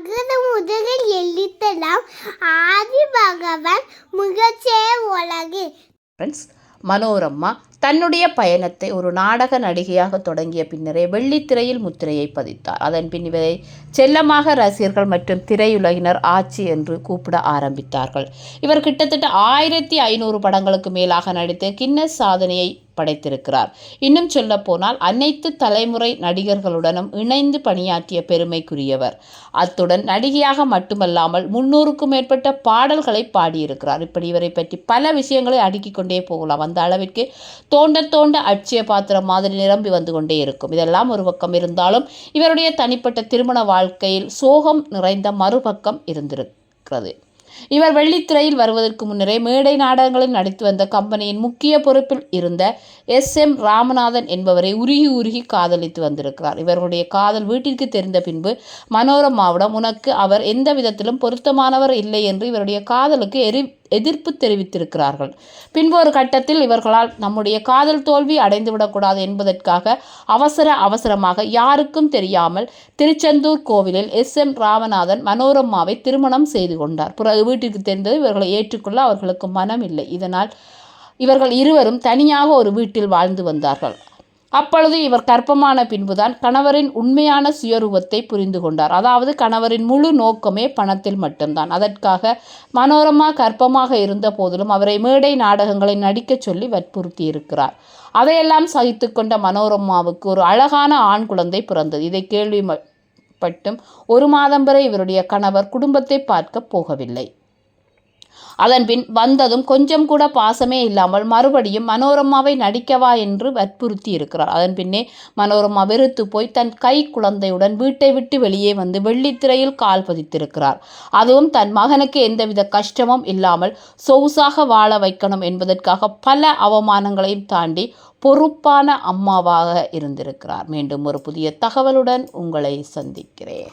அகர முதலில் எழுத்தலாம் ஆதி பகவன் முகச்சே உலகு ஃப்ரெண்ட்ஸ் மனோரமா தன்னுடைய பயணத்தை ஒரு நாடக நடிகையாக தொடங்கிய பின்னரே வெள்ளித்திரையில் முத்திரையை பதித்தார் அதன் பின் இவரை செல்லமாக ரசிகர்கள் மற்றும் திரையுலகினர் ஆட்சி என்று கூப்பிட ஆரம்பித்தார்கள் இவர் கிட்டத்தட்ட ஆயிரத்தி ஐநூறு படங்களுக்கு மேலாக நடித்து கின்னஸ் சாதனையை படைத்திருக்கிறார். இன்னும் சொல்ல போனால் அனைத்து தலைமுறை நடிகர்களுடனும் இணைந்து பணியாற்றிய பெருமைக்குரியவர். அத்துடன் நடிகையாக மட்டுமல்லாமல் முன்னூறுக்கும் மேற்பட்ட பாடல்களை பாடியிருக்கிறார். இப்படி இவரை பற்றி பல விஷயங்களை அடுக்கிக் கொண்டே போகலாம். அந்த அளவிற்கு தோண்ட தோண்ட அட்சய பாத்திரம் மாதிரி நிரம்பி வந்து கொண்டே இருக்கும். இதெல்லாம் ஒரு பக்கம் இருந்தாலும் இவருடைய தனிப்பட்ட திருமண வாழ்க்கையில் சோகம் நிறைந்த மறுபக்கம் இருந்திருக்கிறது. இவர் வெள்ளித்திரையில் வருவதற்கு முன்னரே மேடை நாடகங்களில் நடித்து வந்த கம்பெனியின் முக்கிய பொறுப்பில் இருந்த எஸ் எம் ராமநாதன் என்பவரை உருகி உருகி காதலித்து வந்திருக்கிறார். இவர்களுடைய காதல் வீட்டிற்கு தெரிந்த பின்பு மனோரமாவிடம் உனக்கு அவர் எந்த விதத்திலும் பொருத்தமானவர் இல்லை என்று இவருடைய காதலுக்கு எரி எதிர்ப்பு தெரிவித்திருக்கிறார்கள். பின்பு ஒரு கட்டத்தில் இவர்களால் நம்முடைய காதல் தோல்வி அடைந்துவிடக்கூடாது என்பதற்காக அவசர அவசரமாக யாருக்கும் தெரியாமல் திருச்செந்தூர் கோவிலில் எஸ். எம். ராமநாதன் மனோரமாவை திருமணம் செய்து கொண்டார். பிறகு வீட்டிற்கு தெரிந்தது இவர்களை ஏற்றுக்கொள்ள அவர்களுக்கு மனம் இல்லை இதனால் இவர்கள் இருவரும் தனியாக ஒரு வீட்டில் வாழ்ந்து வந்தார்கள். அப்பொழுது இவர் கற்பமான பின்புதான் கணவரின் உண்மையான சுயரூபத்தை புரிந்து கொண்டார். அதாவது கணவரின் முழு நோக்கமே பணத்தில் மட்டும்தான். அதற்காக மனோரமா கற்பமாக இருந்த போதிலும் அவரை மேடை நாடகங்களை நடிக்கச் சொல்லி வற்புறுத்தி இருக்கிறார். அதையெல்லாம் சகித்து கொண்ட மனோரமாவுக்கு ஒரு அழகான ஆண் குழந்தை பிறந்தது. இதை கேள்வி பட்டும் ஒரு மாதம் வரை இவருடைய கணவர் குடும்பத்தை பார்க்க போகவில்லை. அதன்பின் வந்ததும் கொஞ்சம் கூட பாசமே இல்லாமல் மறுபடியும் மனோரமாவை நடிக்கவா என்று வற்புறுத்தி இருக்கிறார். அதன் பின்னே மனோரமா வெறுத்து போய் தன் கை குழந்தையுடன் வீட்டை விட்டு வெளியே வந்து வெள்ளித்திரையில் கால் பதித்திருக்கிறார். அதுவும் தன் மகனுக்கு எந்தவித கஷ்டமும் இல்லாமல் சொகுசாக வாழ வைக்கணும் என்பதற்காக பல அவமானங்களையும் தாண்டி பொறுப்பான அம்மாவாக இருந்திருக்கிறார். மீண்டும் ஒரு புதிய தகவலுடன் உங்களை சந்திக்கிறேன்.